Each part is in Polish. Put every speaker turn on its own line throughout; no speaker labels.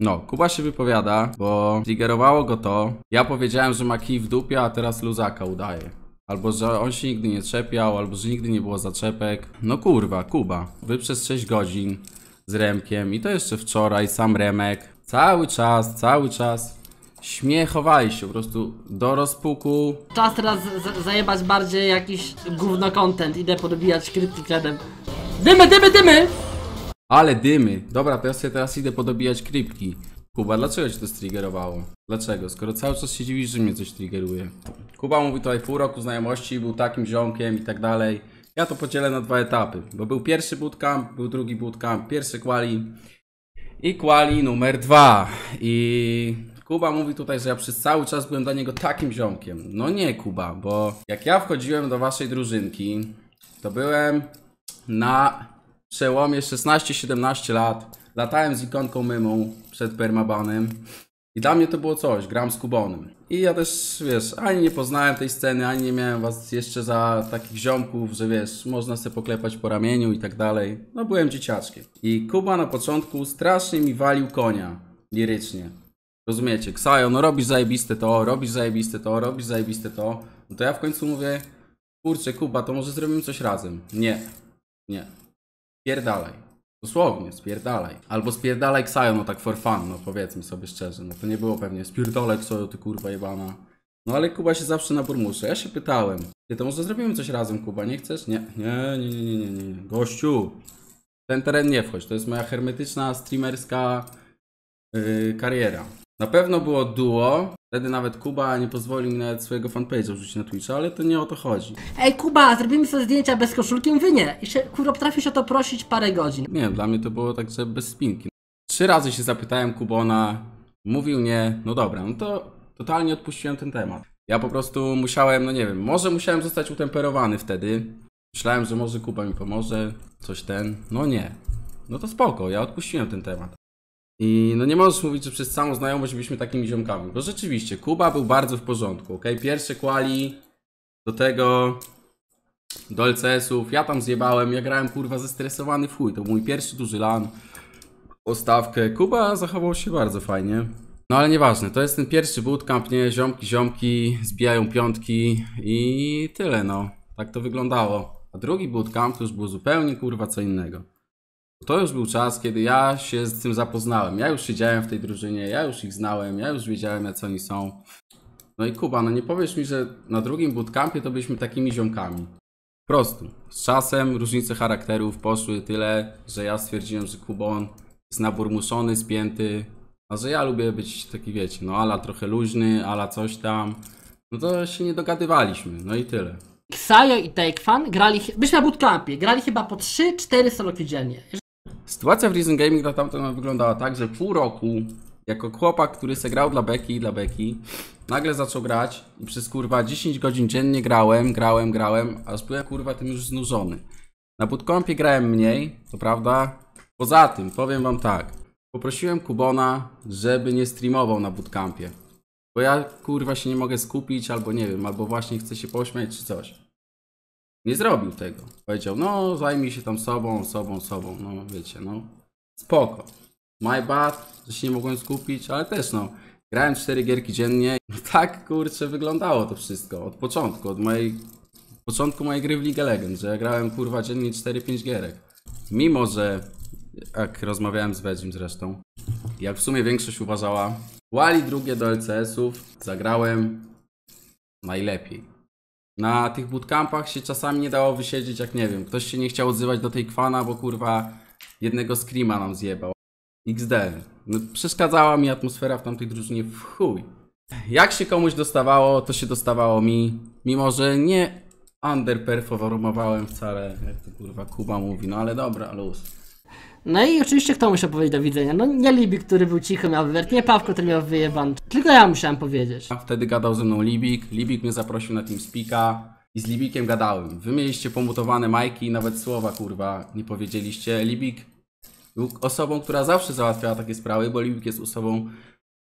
No, Kuba się wypowiada, bo triggerowało go to. Ja powiedziałem, że ma kij w dupie, a teraz luzaka udaje. Albo, że on się nigdy nie czepiał, albo, że nigdy nie było zaczepek. No kurwa, Kuba. Wy przez 6 godzin z Remkiem i to jeszcze wczoraj, sam Remek. Cały czas, cały czas śmiechowali się po prostu do rozpuku.
Czas teraz zajebać bardziej jakiś gówno content. Idę podbijać krytykedem. Dymy, dymy, dymy!
Ale dymy. Dobra, to ja sobie teraz idę podobijać krypki. Kuba, dlaczego cię to striggerowało? Dlaczego? Skoro cały czas się dziwisz, że mnie coś triggeruje. Kuba mówi tutaj pół roku znajomości, był takim ziomkiem i tak dalej. Ja to podzielę na dwa etapy, bo był pierwszy bootcamp, był drugi bootcamp, pierwszy quali i quali numer dwa. I Kuba mówi tutaj, że ja przez cały czas byłem dla niego takim ziomkiem. No nie, Kuba, bo jak ja wchodziłem do waszej drużynki, to byłem na przełomie 16-17 lat. Latałem z ikonką mymą przed permabanem. I dla mnie to było coś, gram z Kubonem. I ja też, wiesz, ani nie poznałem tej sceny, ani nie miałem was jeszcze za takich ziomków, że wiesz, można sobie poklepać po ramieniu i tak dalej. No byłem dzieciaczkiem. I Kuba na początku strasznie mi walił konia, lirycznie. Rozumiecie, Ksajo, no robisz zajebiste to, robisz zajebiste to, robisz zajebiste to. No to ja w końcu mówię, kurczę Kuba, to może zrobimy coś razem. Nie, nie. Spierdalaj. Dosłownie, spierdalaj. Albo spierdalaj Ksajo, no tak for fun, no powiedzmy sobie szczerze. No to nie było pewnie spierdalaj Ksajo, ty kurwa jebana. No ale Kuba się zawsze naburmusza. Ja się pytałem, ty to może zrobimy coś razem, Kuba, nie chcesz? Nie, nie, nie, nie, nie, nie, nie. Gościu, ten teren nie wchodź, to jest moja hermetyczna, streamerska yy, kariera. Na pewno było duo, wtedy nawet Kuba nie pozwolił mi nawet swojego fanpage'a wrzucić na Twitcha, ale to nie o to chodzi.
Ej, Kuba, zrobimy sobie zdjęcia bez koszulki? Wy nie. I się, kurwa, potrafisz o to prosić parę godzin.
Nie, dla mnie to było tak, że bez spinki. Trzy razy się zapytałem Kubona, mówił nie, no dobra, no to totalnie odpuściłem ten temat. Ja po prostu musiałem, no nie wiem, może musiałem zostać utemperowany wtedy. Myślałem, że może Kuba mi pomoże, coś ten, no nie. No to spoko, ja odpuściłem ten temat. I no nie możesz mówić, że przez całą znajomość byliśmy takimi ziomkami, bo rzeczywiście, Kuba był bardzo w porządku, ok? Pierwsze kwali, do tego do LCS-ów, ja tam zjebałem, ja grałem kurwa zestresowany w chuj, to mój pierwszy duży lan, ostawkę, Kuba zachował się bardzo fajnie. No ale nieważne, to jest ten pierwszy bootcamp, nie, ziomki, ziomki, zbijają piątki i tyle no, tak to wyglądało. A drugi bootcamp to już było zupełnie kurwa co innego. To już był czas, kiedy ja się z tym zapoznałem, ja już siedziałem w tej drużynie, ja już ich znałem, ja już wiedziałem jak oni są. No i Kuba, no nie powiesz mi, że na drugim bootcampie to byliśmy takimi ziomkami. Prostu. Z czasem różnice charakterów poszły tyle, że ja stwierdziłem, że Kubon jest naburmuszony, spięty, a że ja lubię być taki, wiecie, no ala trochę luźny, ala coś tam. No to się nie dogadywaliśmy, no i tyle.
Ksajo i Takefan grali, byliśmy na bootcampie, grali chyba po 3-4 soloki dziennie.
Sytuacja w Reason Gaming na tamten wyglądała tak, że pół roku, jako chłopak, który se grał dla Beki i dla Beki, nagle zaczął grać i przez kurwa 10 godzin dziennie grałem, grałem, grałem, aż byłem kurwa tym już znużony. Na bootcampie grałem mniej, to prawda. Poza tym, powiem wam tak, poprosiłem Kubona, żeby nie streamował na bootcampie. Bo ja kurwa się nie mogę skupić, albo nie wiem, albo właśnie chcę się pośmiać czy coś. Nie zrobił tego. Powiedział, no zajmij się tam sobą, sobą, sobą, no wiecie, no. Spoko. My bad, że się nie mogłem skupić, ale też no. Grałem cztery gierki dziennie i tak kurczę wyglądało to wszystko. Od początku, od mojej... Początku mojej gry w League of Legends, że ja grałem kurwa dziennie 4-5 gierek. Mimo, że jak rozmawiałem z Wedzim zresztą, jak w sumie większość uważała, Wali drugie do LCS-ów, zagrałem najlepiej. Na tych bootcampach się czasami nie dało wysiedzieć, jak nie wiem, ktoś się nie chciał odzywać do tej kwana, bo kurwa jednego screama nam zjebał. XD. No, przeszkadzała mi atmosfera w tamtej drużynie w chuj. Jak się komuś dostawało, to się dostawało mi, mimo że nie underperformowałem wcale, jak to kurwa Kuba mówi, no ale dobra, luz.
No i oczywiście kto musiał powiedzieć do widzenia? No nie Libi, który był cicho, miał wywert, nie Pawko, który miał wyjeban. Tylko ja musiałem powiedzieć.
A Wtedy gadał ze mną Libik, Libik mnie zaprosił na TeamSpeaka i z Libikiem gadałem. Wy mieliście pomutowane majki i nawet słowa kurwa nie powiedzieliście. Libik był osobą, która zawsze załatwiała takie sprawy, bo Libik jest osobą,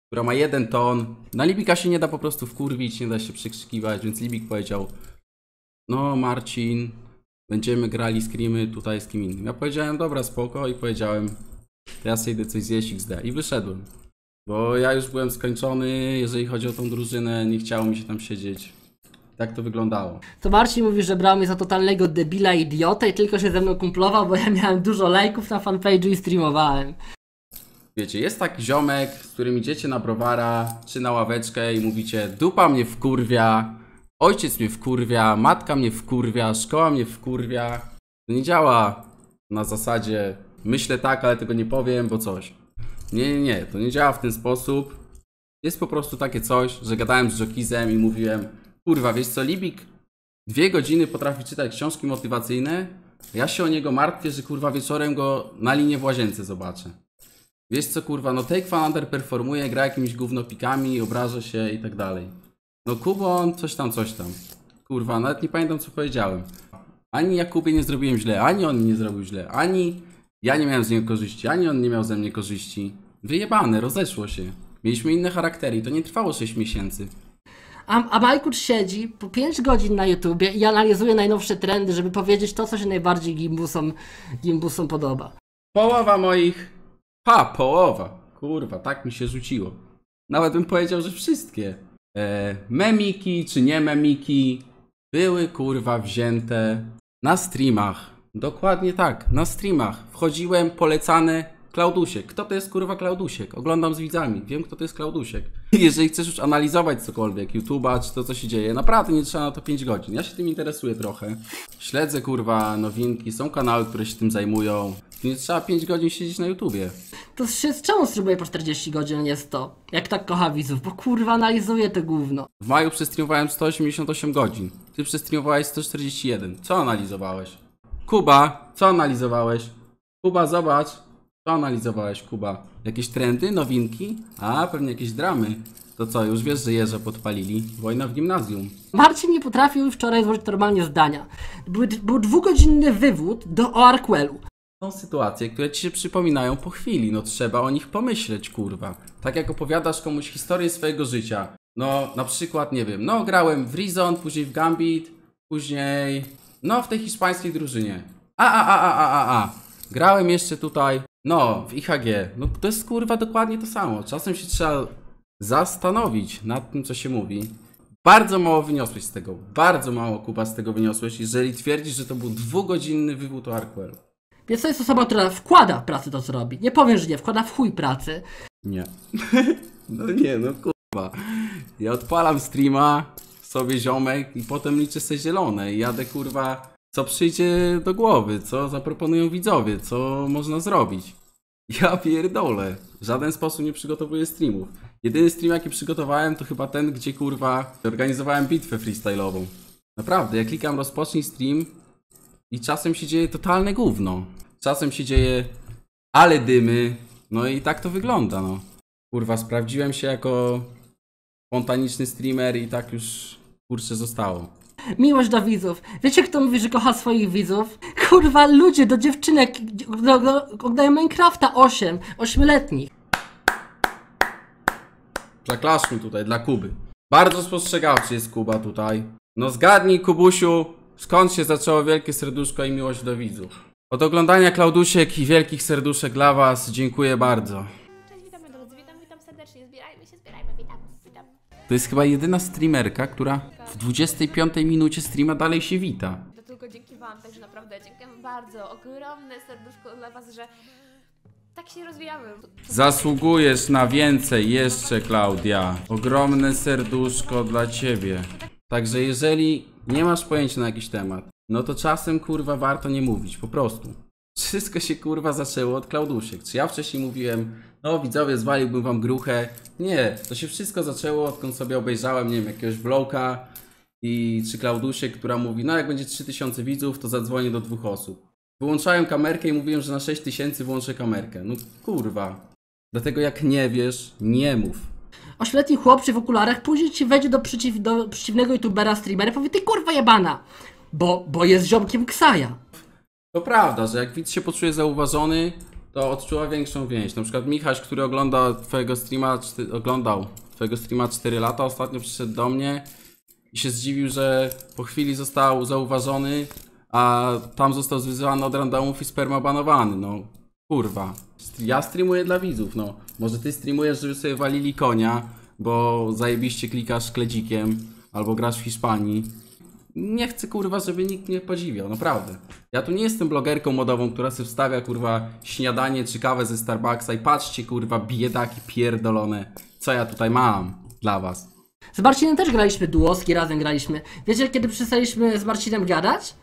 która ma jeden ton. Na Libika się nie da po prostu wkurwić, nie da się przekrzykiwać, więc Libik powiedział no Marcin, będziemy grali screamy tutaj z kim innym. Ja powiedziałem dobra spoko i powiedziałem to ja idę coś zjeść XD i wyszedłem. Bo ja już byłem skończony, jeżeli chodzi o tą drużynę, nie chciało mi się tam siedzieć. Tak to wyglądało.
To Marcin mówi, że brał mnie za totalnego debila, idiotę i tylko się ze mną kumplował, bo ja miałem dużo lajków na fanpage'u i streamowałem.
Wiecie, jest taki ziomek, z którym idziecie na browara czy na ławeczkę i mówicie dupa mnie wkurwia, ojciec mnie wkurwia, matka mnie wkurwia, szkoła mnie wkurwia. To nie działa na zasadzie myślę tak, ale tego nie powiem, bo coś. Nie, nie, nie, to nie działa w ten sposób. Jest po prostu takie coś, że gadałem z Jokizem i mówiłem kurwa, wiesz co, Libik dwie godziny potrafi czytać książki motywacyjne, ja się o niego martwię, że kurwa wieczorem go na linie w łazience zobaczę. Wiesz co kurwa, no Take Fan underperformuje, gra jakimiś gównopikami, obraża się i tak dalej. No Kubon, coś tam, coś tam. Kurwa, nawet nie pamiętam co powiedziałem. Ani Jakubie nie zrobiłem źle, ani on nie zrobił źle, ani ja nie miałem z niego korzyści, ani on nie miał ze mnie korzyści. Wyjebane, rozeszło się. Mieliśmy inne charaktery i to nie trwało 6 miesięcy.
A, a siedzi po 5 godzin na YouTubie i analizuje najnowsze trendy, żeby powiedzieć to, co się najbardziej gimbusom, gimbusom podoba.
Połowa moich. Ha, połowa. Kurwa, tak mi się rzuciło. Nawet bym powiedział, że wszystkie. E, memiki czy nie memiki były kurwa wzięte na streamach. Dokładnie tak, na streamach. Wchodziłem, polecane. Klaudusiek. Kto to jest kurwa Klaudusiek? Oglądam z widzami. Wiem, kto to jest Klaudusiek. Jeżeli chcesz już analizować cokolwiek, YouTube'a czy to, co się dzieje, naprawdę nie trzeba na to 5 godzin. Ja się tym interesuję trochę. Śledzę kurwa nowinki, są kanały, które się tym zajmują. Nie trzeba 5 godzin siedzieć na YouTubie.
To się z czemu streamuje po 40 godzin, nie 100? Jak tak kocha widzów, bo kurwa analizuje to gówno.
W maju przestreamowałem 188 godzin. Ty przestreamowałeś 141. Co analizowałeś? Kuba, co analizowałeś? Kuba, zobacz. Co analizowałeś, Kuba? Jakieś trendy, nowinki? A, pewnie jakieś dramy. To co, już wiesz, że jeża podpalili? Wojna w gimnazjum.
Marcin nie potrafił wczoraj złożyć normalnie zdania. Był, był dwugodzinny wywód do o Arquelu.
Są sytuacje, które ci się przypominają po chwili, no trzeba o nich pomyśleć, kurwa. Tak jak opowiadasz komuś historię swojego życia. No, na przykład, nie wiem, no grałem w Rizon, później w Gambit, później, no w tej hiszpańskiej drużynie. A, a, a, a, a, a, a. Grałem jeszcze tutaj, no, w IHG. No to jest kurwa dokładnie to samo. Czasem się trzeba zastanowić nad tym, co się mówi. Bardzo mało wyniosłeś z tego. Bardzo mało Kuba z tego wyniosłeś, jeżeli twierdzisz, że to był dwugodzinny wywód o Arquelu.
Więc to jest osoba, która wkłada w pracę to, co robi. Nie powiem, że nie, wkłada w chuj pracy.
Nie. no nie, no kurwa. Ja odpalam streama, sobie ziomek i potem liczę sobie zielone i jadę kurwa, co przyjdzie do głowy, co zaproponują widzowie, co można zrobić. Ja pierdolę. W żaden sposób nie przygotowuję streamów. Jedyny stream jaki przygotowałem to chyba ten, gdzie kurwa organizowałem bitwę freestyle'ową. Naprawdę, ja klikam rozpocznij stream i czasem się dzieje totalne gówno. Czasem się dzieje ale dymy. No i tak to wygląda, no. Kurwa, sprawdziłem się jako spontaniczny streamer i tak już kurczę zostało.
Miłość do widzów. Wiecie, kto mówi, że kocha swoich widzów? Kurwa, ludzie do dziewczynek oglądają Minecrafta 8, 8-letnich.
Zaklaszmy tutaj dla Kuby. Bardzo spostrzegawczy jest Kuba tutaj. No zgadnij, Kubusiu, skąd się zaczęło wielkie serduszko i miłość do widzów. Od oglądania Klaudusiek i wielkich serduszek dla was dziękuję bardzo.
Cześć, witamy drodzy, witam, witam serdecznie, zbierajmy się, zbierajmy, witam, witam.
To jest chyba jedyna streamerka, która w 25 minucie streama dalej się wita.
To tylko dzięki wam, także naprawdę dziękuję bardzo, ogromne serduszko dla was, że tak się rozwijamy.
Zasługujesz na więcej jeszcze, Klaudia. Ogromne serduszko dla ciebie. Także jeżeli nie masz pojęcia na jakiś temat, no to czasem kurwa warto nie mówić, po prostu. Wszystko się kurwa zaczęło od Klaudusiek. Czy ja wcześniej mówiłem, no widzowie, zwaliłbym wam gruchę? Nie, to się wszystko zaczęło odkąd sobie obejrzałem, nie wiem, jakiegoś vloga i czy Klaudusiek, która mówi, no jak będzie 3000 widzów, to zadzwonię do dwóch osób. Wyłączałem kamerkę i mówiłem, że na 6000 włączę kamerkę. No kurwa. Dlatego jak nie wiesz, nie mów.
Ośmioletni chłopczy w okularach później ci wejdzie do, przeciw, do przeciwnego youtubera, streamera i powie, ty kurwa jebana. Bo, bo jest ziomkiem Ksaja.
To prawda, że jak widz się poczuje zauważony, to odczuwa większą więź. Na przykład Michaś, który ogląda twojego streama, czty- oglądał twojego streama 4 lata, ostatnio przyszedł do mnie i się zdziwił, że po chwili został zauważony, a tam został zwyzywany od randomów i sperma banowany. No, Kurwa. Ja streamuję dla widzów, no. Może ty streamujesz, żeby sobie walili konia, bo zajebiście klikasz kledzikiem, albo grasz w Hiszpanii. Nie chcę, kurwa, żeby nikt mnie podziwiał, naprawdę. Ja tu nie jestem blogerką modową, która sobie wstawia, kurwa, śniadanie czy kawę ze Starbucksa i patrzcie, kurwa, biedaki pierdolone, co ja tutaj mam dla was.
Z Marcinem też graliśmy duoski, razem graliśmy. Wiecie, kiedy przestaliśmy z Marcinem gadać?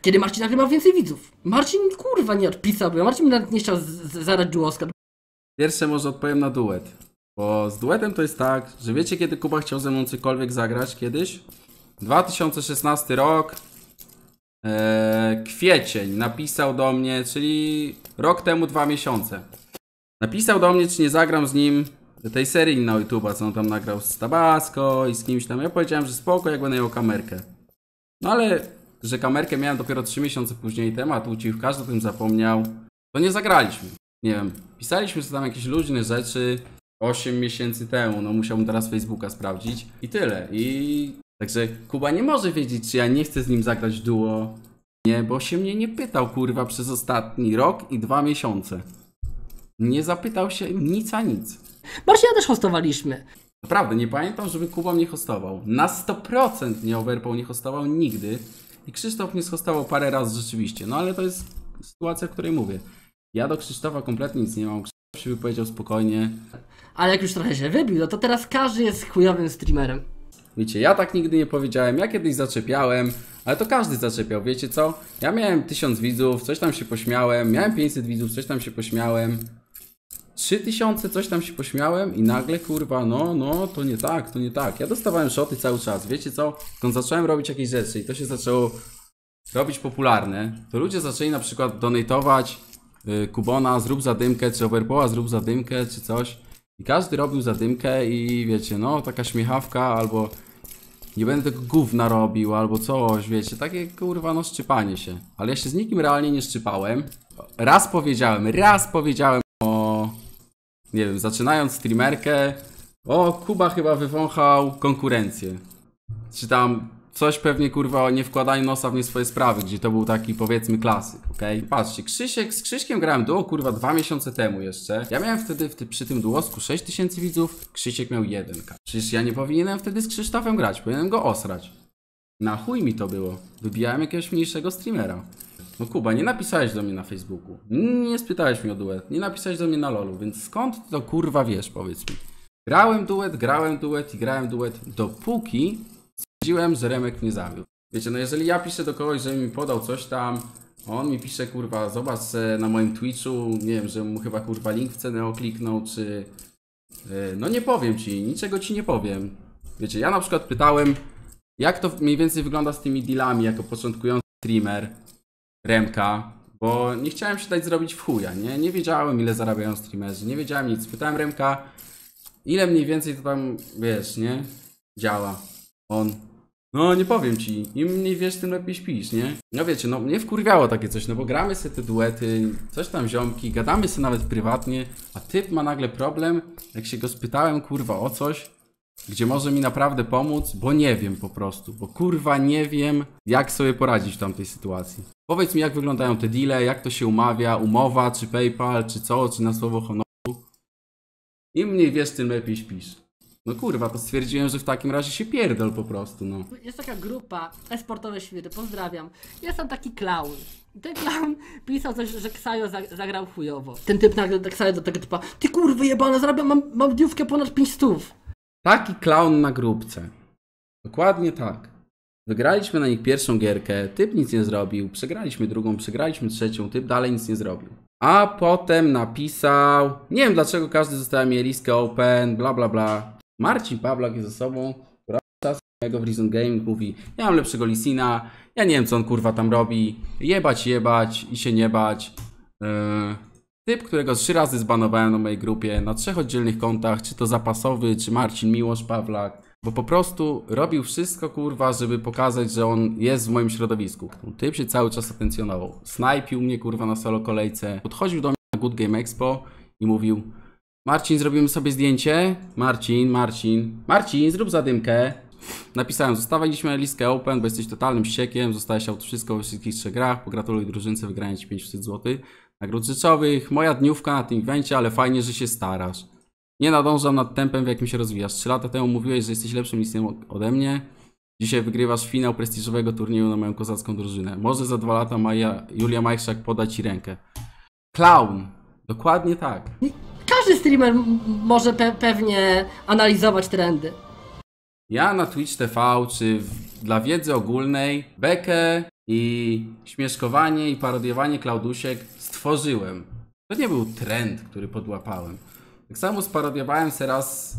Kiedy Marcin nagle ma więcej widzów. Marcin kurwa nie odpisał, bo Marcin nawet nie chciał z- z- zagrać duoska.
Pierwsze może odpowiem na duet. Bo z duetem to jest tak, że wiecie kiedy Kuba chciał ze mną cokolwiek zagrać kiedyś? 2016 rok, e, kwiecień, napisał do mnie, czyli rok temu dwa miesiące. Napisał do mnie, czy nie zagram z nim tej serii na YouTube'a, co on tam nagrał z Tabasco i z kimś tam. Ja powiedziałem, że spoko, jak będę miał kamerkę. No ale, że kamerkę miałem dopiero 3 miesiące później, temat ucichł, każdy o tym zapomniał, to nie zagraliśmy. Nie wiem, pisaliśmy sobie tam jakieś luźne rzeczy 8 miesięcy temu, no musiałbym teraz Facebooka sprawdzić i tyle. I także Kuba nie może wiedzieć, czy ja nie chcę z nim zagrać duo, nie, bo się mnie nie pytał, kurwa, przez ostatni rok i dwa miesiące. Nie zapytał się nic a nic.
Marcina też hostowaliśmy.
Naprawdę, nie pamiętam, żeby Kuba mnie hostował. Na 100% nie Overpool nie hostował nigdy. I Krzysztof mnie hostował parę razy rzeczywiście. No ale to jest sytuacja, o której mówię. Ja do Krzysztofa kompletnie nic nie mam. Krzysztof się wypowiedział spokojnie.
Ale jak już trochę się wybił, no to teraz każdy jest chujowym streamerem.
Wiecie, ja tak nigdy nie powiedziałem. Ja kiedyś zaczepiałem, ale to każdy zaczepiał. Wiecie co? Ja miałem 1000 widzów, coś tam się pośmiałem. Miałem 500 widzów, coś tam się pośmiałem. 3000 coś tam się pośmiałem i nagle kurwa, no, no, to nie tak, to nie tak. Ja dostawałem szoty cały czas. Wiecie co? Kiedy zacząłem robić jakieś rzeczy i to się zaczęło robić popularne, to ludzie zaczęli na przykład donatować y, Kubona, zrób zadymkę, czy Overpoła, zrób zadymkę, czy coś. I każdy robił zadymkę i wiecie, no, taka śmiechawka albo nie będę tego gówna robił, albo coś, wiecie, takie kurwa no szczypanie się. Ale ja się z nikim realnie nie szczypałem. Raz powiedziałem, raz powiedziałem o, nie wiem, zaczynając streamerkę, o Kuba chyba wywąchał konkurencję. Czy tam coś pewnie kurwa o nie wkładaniu nosa w nie swoje sprawy, gdzie to był taki powiedzmy klasyk, okej? Patrzcie, Krzysiek, z Krzyśkiem grałem duo kurwa dwa miesiące temu jeszcze. Ja miałem wtedy ty, przy tym duosku 6000 widzów, Krzysiek miał 1. Przecież ja nie powinienem wtedy z Krzysztofem grać, powinienem go osrać. Na chuj mi to było. Wybijałem jakiegoś mniejszego streamera. No Kuba, nie napisałeś do mnie na Facebooku. Nie spytałeś mnie o duet. Nie napisałeś do mnie na lolu, więc skąd to kurwa wiesz, powiedz mi. Grałem duet, grałem duet i grałem duet, dopóki stwierdziłem, że Remek mnie zawiódł. Wiecie, no jeżeli ja piszę do kogoś, że mi podał coś tam, on mi pisze, kurwa, zobacz na moim Twitchu, nie wiem, że mu chyba kurwa link w cenę okliknął, czy... yy, No nie powiem ci, niczego ci nie powiem. Wiecie, ja na przykład pytałem, jak to mniej więcej wygląda z tymi dealami jako początkujący streamer Remka, bo nie chciałem się dać zrobić w chuja, nie? Nie wiedziałem ile zarabiają streamerzy, nie wiedziałem nic. Pytałem Remka, ile mniej więcej to tam, wiesz, nie? Działa. On, no nie powiem ci, im mniej wiesz, tym lepiej śpisz, nie? No wiecie, no mnie wkurwiało takie coś, no bo gramy sobie te duety, coś tam ziomki, gadamy sobie nawet prywatnie, a typ ma nagle problem, jak się go spytałem, kurwa, o coś, gdzie może mi naprawdę pomóc, bo nie wiem po prostu, bo kurwa nie wiem, jak sobie poradzić w tamtej sytuacji. Powiedz mi, jak wyglądają te deale, jak to się umawia, umowa, czy PayPal, czy co, czy na słowo honoru. Im mniej wiesz, tym lepiej śpisz. No kurwa, to stwierdziłem, że w takim razie się pierdol po prostu, no.
Jest taka grupa, esportowe świry, pozdrawiam. Jest tam taki clown. I Ten clown pisał coś, że Ksajo za- zagrał chujowo. Ten typ nagle do Ksajo do tego typa, ty kurwy jebane, zarabiam, mam, mam dniówkę ponad 5 stów.
Taki clown na grupce. Dokładnie tak. Wygraliśmy na nich pierwszą gierkę, typ nic nie zrobił, przegraliśmy drugą, przegraliśmy trzecią, typ dalej nic nie zrobił. A potem napisał, nie wiem dlaczego każdy została mi riskę open, bla bla bla. Marcin Pawlak jest ze sobą, czas mojego Reason Gaming mówi, ja mam lepszego Lisina, ja nie wiem co on kurwa tam robi, jebać, jebać i się nie bać. Yy, Typ, którego trzy razy zbanowałem na mojej grupie, na trzech oddzielnych kontach, czy to zapasowy, czy Marcin Miłosz Pawlak, bo po prostu robił wszystko, kurwa, żeby pokazać, że on jest w moim środowisku. Typ się cały czas atencjonował. Snajpił mnie, kurwa, na solo kolejce. Podchodził do mnie na Good Game Expo i mówił Marcin, zrobimy sobie zdjęcie? Marcin, Marcin, Marcin, zrób zadymkę. Napisałem, zostawiliśmy listkę open, bo jesteś totalnym ściekiem, zostałeś out wszystko we wszystkich trzech grach, pogratuluj drużynce wygrania ci 500 zł. nagród rzeczowych, moja dniówka na tym evencie, ale fajnie, że się starasz. Nie nadążam nad tempem, w jakim się rozwijasz. Trzy lata temu mówiłeś, że jesteś lepszym listem ode mnie. Dzisiaj wygrywasz finał prestiżowego turnieju na moją kozacką drużynę. Może za dwa lata Maja, Julia Majszak poda ci rękę. Clown. Dokładnie tak.
Każdy streamer może pe pewnie analizować trendy.
Ja na Twitch TV, czy w, dla wiedzy ogólnej, bekę i śmieszkowanie i parodiowanie Klaudusiek stworzyłem. To nie był trend, który podłapałem. Tak samo sparodiowałem se raz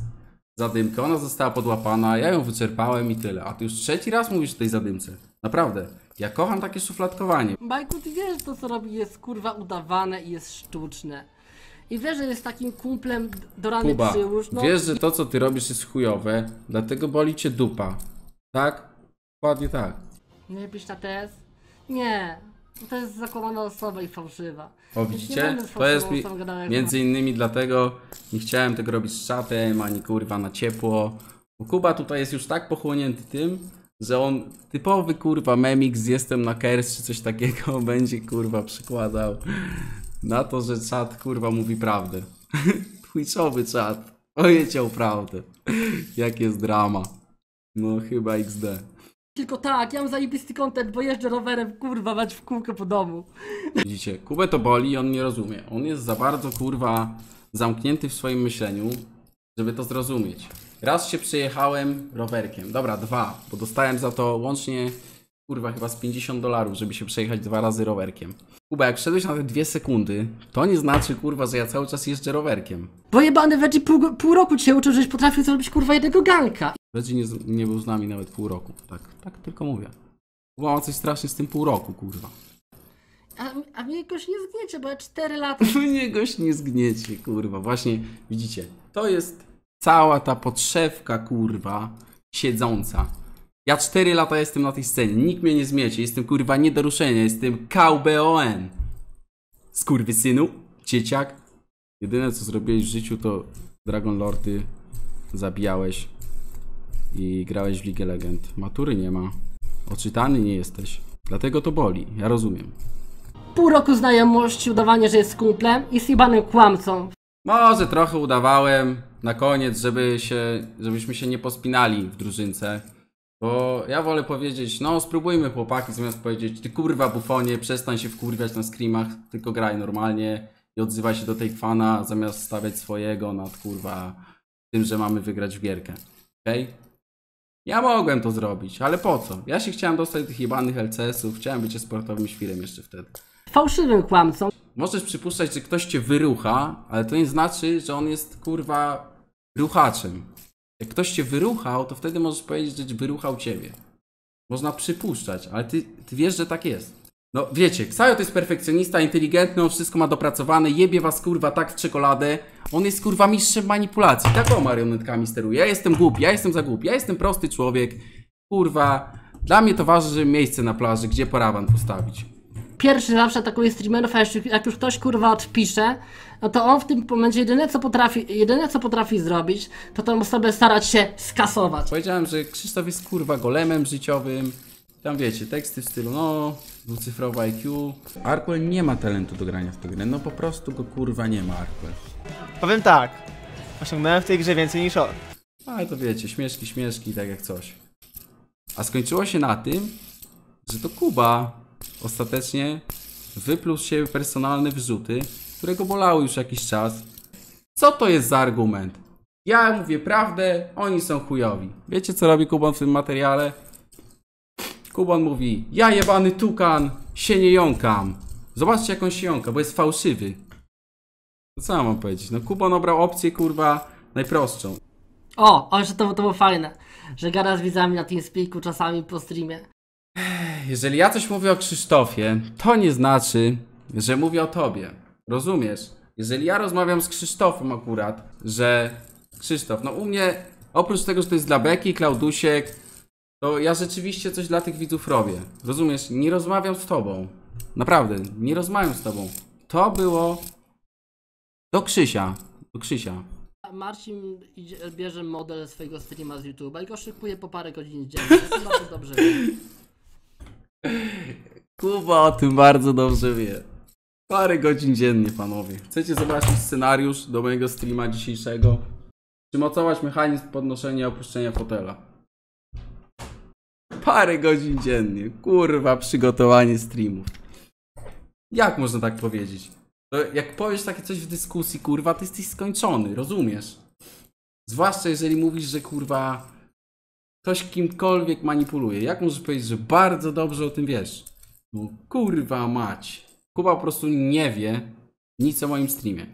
zadymkę, ona została podłapana, ja ją wyczerpałem i tyle. A ty już trzeci raz mówisz o tej zadymce. Naprawdę. Ja kocham takie szufladkowanie.
Majku, ty wiesz, to co robi jest kurwa udawane i jest sztuczne. I wiesz, że jest takim kumplem do rany
Kuba,
przyłóż. No,
wiesz, że to co ty robisz jest chujowe, dlatego boli cię dupa. Tak? Dokładnie tak.
Nie pisz na test? Nie. To jest zakłamana osoba i fałszywa.
O widzicie? To jest mi, między innymi dlatego nie chciałem tego robić z czatem, ani kurwa na ciepło. Bo Kuba tutaj jest już tak pochłonięty tym, że on typowy kurwa memik z jestem na kers czy coś takiego będzie kurwa przykładał na to, że czat kurwa mówi prawdę. Twitchowy czat. Powiedział prawdę. Jak jest drama. No chyba XD.
Tylko tak, ja mam zajebisty content, bo jeżdżę rowerem, kurwa, mać w kółko po domu.
Widzicie, Kubę to boli, on nie rozumie. On jest za bardzo kurwa zamknięty w swoim myśleniu, żeby to zrozumieć. Raz się przejechałem rowerkiem. Dobra, dwa, bo dostałem za to łącznie kurwa chyba z 50 dolarów, żeby się przejechać dwa razy rowerkiem. Kuba, jak wszedłeś na te dwie sekundy, to nie znaczy kurwa, że ja cały czas jeżdżę rowerkiem.
Bo jebany Veggie pół, pół roku cię uczył, żeś potrafił zrobić kurwa jednego ganka.
Reggie nie, z- nie był z nami nawet pół roku. Tak, tak tylko mówię. Kuba ma coś strasznie z tym pół roku, kurwa.
A, a mnie jakoś nie zgniecie, bo ja 4 lata.
Mnie goś nie zgniecie, kurwa. Właśnie, widzicie, to jest cała ta podszewka, kurwa, siedząca. Ja 4 lata jestem na tej scenie, nikt mnie nie zmiecie, jestem kurwa nie do ruszenia, jestem KBON. Skurwysynu, dzieciak. Jedyne co zrobiłeś w życiu to Dragon Lordy zabijałeś i grałeś w League Legend. Matury nie ma, oczytany nie jesteś, dlatego to boli, ja rozumiem.
Pół roku znajomości, udawanie, że jest kumplem i z jebanym kłamcą.
Może trochę udawałem na koniec, żeby się, żebyśmy się nie pospinali w drużynce. Bo ja wolę powiedzieć, no spróbujmy chłopaki, zamiast powiedzieć, ty kurwa bufonie, przestań się wkurwiać na screamach, tylko graj normalnie i odzywaj się do tej fana, zamiast stawiać swojego nad kurwa tym, że mamy wygrać w gierkę. Okej? Ja mogłem to zrobić, ale po co? Ja się chciałem dostać do tych jebanych LCS-ów, chciałem być sportowym świrem jeszcze wtedy.
Fałszywym kłamcą.
Możesz przypuszczać, że ktoś cię wyrucha, ale to nie znaczy, że on jest kurwa ruchaczem. Jak ktoś cię wyruchał, to wtedy możesz powiedzieć, że wyruchał ciebie. Można przypuszczać, ale ty, ty wiesz, że tak jest. No wiecie, Ksajo to jest perfekcjonista, inteligentny, on wszystko ma dopracowane, jebie was kurwa tak w czekoladę. On jest kurwa mistrzem manipulacji, tak o marionetkami steruje. Ja jestem głupi, ja jestem za głupi, ja jestem prosty człowiek. Kurwa, dla mnie to ważne, żeby miejsce na plaży, gdzie parawan postawić.
Pierwszy zawsze atakuje streamerów, a jeszcze, jak już ktoś kurwa odpisze, no to on w tym momencie jedyne co potrafi, jedyne co potrafi zrobić, to tą osobę starać się skasować.
Powiedziałem, że Krzysztof jest kurwa golemem życiowym. Tam wiecie, teksty w stylu, no, dwucyfrowe IQ. Arkwell nie ma talentu do grania w tę grę, no po prostu go kurwa nie ma Arkwell.
Powiem tak. Osiągnąłem w tej grze więcej niż on.
Ale to wiecie, śmieszki, śmieszki, tak jak coś. A skończyło się na tym, że to Kuba ostatecznie wypluł z siebie personalne wyrzuty, które go bolały już jakiś czas. Co to jest za argument? Ja mówię prawdę, oni są chujowi. Wiecie co robi Kuban w tym materiale? Kuban mówi, ja jebany tukan, się nie jąkam. Zobaczcie jak on się jąka, bo jest fałszywy. To co ja mam powiedzieć? No Kuban obrał opcję kurwa najprostszą.
O, o, że to, to było fajne, że gada z widzami na TeamSpeaku czasami po streamie.
Jeżeli ja coś mówię o Krzysztofie, to nie znaczy, że mówię o tobie. Rozumiesz? Jeżeli ja rozmawiam z Krzysztofem akurat, że Krzysztof, no u mnie, oprócz tego, że to jest dla Beki, Klaudusiek, to ja rzeczywiście coś dla tych widzów robię. Rozumiesz? Nie rozmawiam z tobą. Naprawdę, nie rozmawiam z tobą. To było do Krzysia. Do Krzysia.
Marcin idzie, bierze model swojego streama z YouTube'a i go szykuje po parę godzin dziennie. Ja to bardzo dobrze wiem.
Kuba o tym bardzo dobrze wie. Parę godzin dziennie, panowie. Chcecie zobaczyć scenariusz do mojego streama dzisiejszego? Przymocować mechanizm podnoszenia i opuszczenia fotela. Parę godzin dziennie. Kurwa, przygotowanie streamów. Jak można tak powiedzieć? To jak powiesz takie coś w dyskusji, kurwa, ty jesteś skończony, rozumiesz? Zwłaszcza jeżeli mówisz, że kurwa ktoś kimkolwiek manipuluje. Jak możesz powiedzieć, że bardzo dobrze o tym wiesz? No kurwa mać. Kuba po prostu nie wie nic o moim streamie.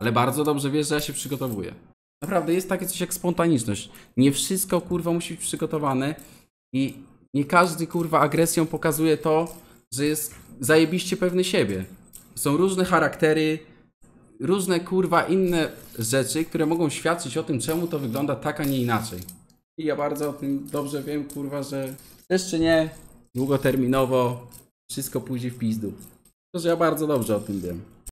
Ale bardzo dobrze wie, że ja się przygotowuję. Naprawdę jest takie coś jak spontaniczność. Nie wszystko kurwa musi być przygotowane i nie każdy kurwa agresją pokazuje to, że jest zajebiście pewny siebie. Są różne charaktery, różne kurwa inne rzeczy, które mogą świadczyć o tym, czemu to wygląda tak, a nie inaczej. I ja bardzo o tym dobrze wiem, kurwa, że jeszcze nie, długoterminowo wszystko pójdzie w pizdu. To, że ja bardzo dobrze o tym wiem.